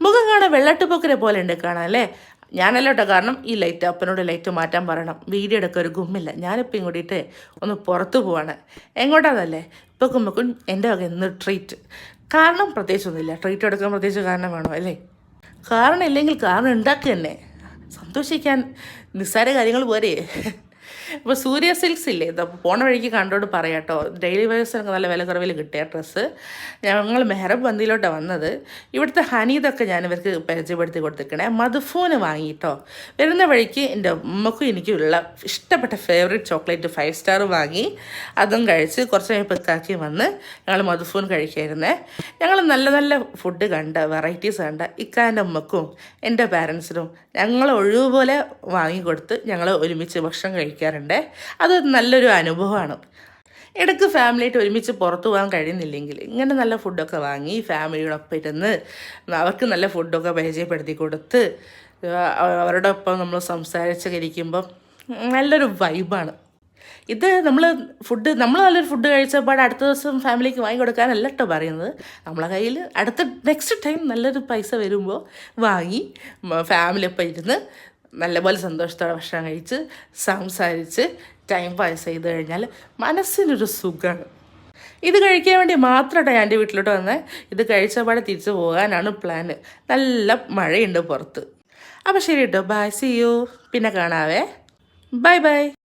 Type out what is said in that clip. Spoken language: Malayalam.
മുഖം കാണാൻ വെള്ളട്ടുപോക്കരെ പോലെ ഉണ്ട് കാണാൻ അല്ലേ? ഞാനല്ല കേട്ടോ കാരണം ഈ ലൈറ്റ് അപ്പനോട് ലൈറ്റ് മാറ്റാൻ പറയണം. വീഡിയോ എടുക്കാൻ ഒരു ഗുമ്മില്ല. ഞാനിപ്പം ഇങ്ങോട്ടിട്ട് ഒന്ന് പുറത്തു പോവാണ്. എങ്ങോട്ടാന്നല്ലേ? ഇപ്പോൾ കുമ്പക്കും എന്റെ വക ഇന്ന് ട്രീറ്റ് കാരണം പ്രത്യേകിച്ചൊന്നുമില്ല. ട്രീറ്റ് എടുക്കാൻ പ്രത്യേകിച്ച് കാരണം വേണോ അല്ലേ? കാരണം ഇല്ലെങ്കിൽ കാരണം ഉണ്ടാക്കുക തന്നെ സന്തോഷിക്കാൻ നിസ്സാര കാര്യങ്ങൾ പോരെ. ഇപ്പോൾ സൂര്യ സിൽക്സ് ഇല്ലേ ഇത് പോണ വഴിക്ക് കണ്ടോട് പറയാട്ടോ. ഡെയിലി വേഴ്സിനൊക്കെ നല്ല വില കുറവിൽ കിട്ടിയ ഡ്രസ്സ്. ഞങ്ങൾ മെഹറബ് ബന്ദിയിലോട്ടാണ് വന്നത്. ഇവിടുത്തെ ഹനീതൊക്കെ ഞാൻ ഇവർക്ക് പരിചയപ്പെടുത്തി കൊടുത്തിരിക്കണേ. മധുഫോന് വാങ്ങിയിട്ടോ വരുന്ന വഴിക്ക് എന്റെ ഉമ്മക്കും എനിക്കുള്ള ഇഷ്ടപ്പെട്ട ഫേവറേറ്റ് ചോക്ലേറ്റ് ഫൈവ് സ്റ്റാർ വാങ്ങി. അതും കഴിച്ച് കുറച്ച് കഴിഞ്ഞപ്പോൾ ഇക്കാക്കി വന്ന് ഞങ്ങൾ മധുഫോൻ കഴിക്കായിരുന്നേ. ഞങ്ങൾ നല്ല നല്ല ഫുഡ് കണ്ട വെറൈറ്റീസ് കണ്ട. ഇക്കാന്റെ ഉമ്മക്കും എന്റെ പാരൻസിനും ഞങ്ങൾ ഒഴിവുപോലെ വാങ്ങിക്കൊടുത്ത് ഞങ്ങൾ ഒരുമിച്ച് ഭക്ഷണം കഴിക്കാറുണ്ട് അത് നല്ലൊരു അനുഭവമാണ്. ഇടയ്ക്ക് ഫാമിലിയായിട്ട് ഒരുമിച്ച് പുറത്തു പോകാൻ കഴിയുന്നില്ലെങ്കിൽ ഇങ്ങനെ നല്ല ഫുഡൊക്കെ വാങ്ങി ഫാമിലിയോടൊപ്പം ഇരുന്ന് അവർക്ക് നല്ല ഫുഡൊക്കെ പരിചയപ്പെടുത്തി കൊടുത്ത് അവരുടെ ഒപ്പം നമ്മൾ സംസാരിച്ചൊക്കെ ഇരിക്കുമ്പം നല്ലൊരു വൈബാണ്. ഇത് നമ്മൾ ഫുഡ് നമ്മൾ നല്ലൊരു ഫുഡ് കഴിച്ചപ്പോൾ അടുത്ത ദിവസം ഫാമിലിക്ക് വാങ്ങി കൊടുക്കാനല്ല കേട്ടോ പറയുന്നത്. നമ്മളെ കയ്യിൽ അടുത്ത നെക്സ്റ്റ് ടൈം നല്ലൊരു പൈസ വരുമ്പോൾ വാങ്ങി ഫാമിലി ഒപ്പം ഇരുന്ന് നല്ലപോലെ സന്തോഷത്തോടെ ഭക്ഷണം കഴിച്ച് സംസാരിച്ച് ടൈം പാസ് ചെയ്ത് കഴിഞ്ഞാൽ മനസ്സിനൊരു സുഖമാണ് ഇത് കഴിക്കാൻ വേണ്ടി മാത്രമായിട്ടോ ഞാൻ എന്റെ വീട്ടിലോട്ട് വന്നത് ഇത് കഴിച്ച പാടെ തിരിച്ചു പോകാനാണ് പ്ലാന് നല്ല മഴയുണ്ട് പുറത്ത്. അപ്പോൾ ശരി കേട്ടോ ബൈ സി യു പിന്നെ കാണാവേ. Bye bye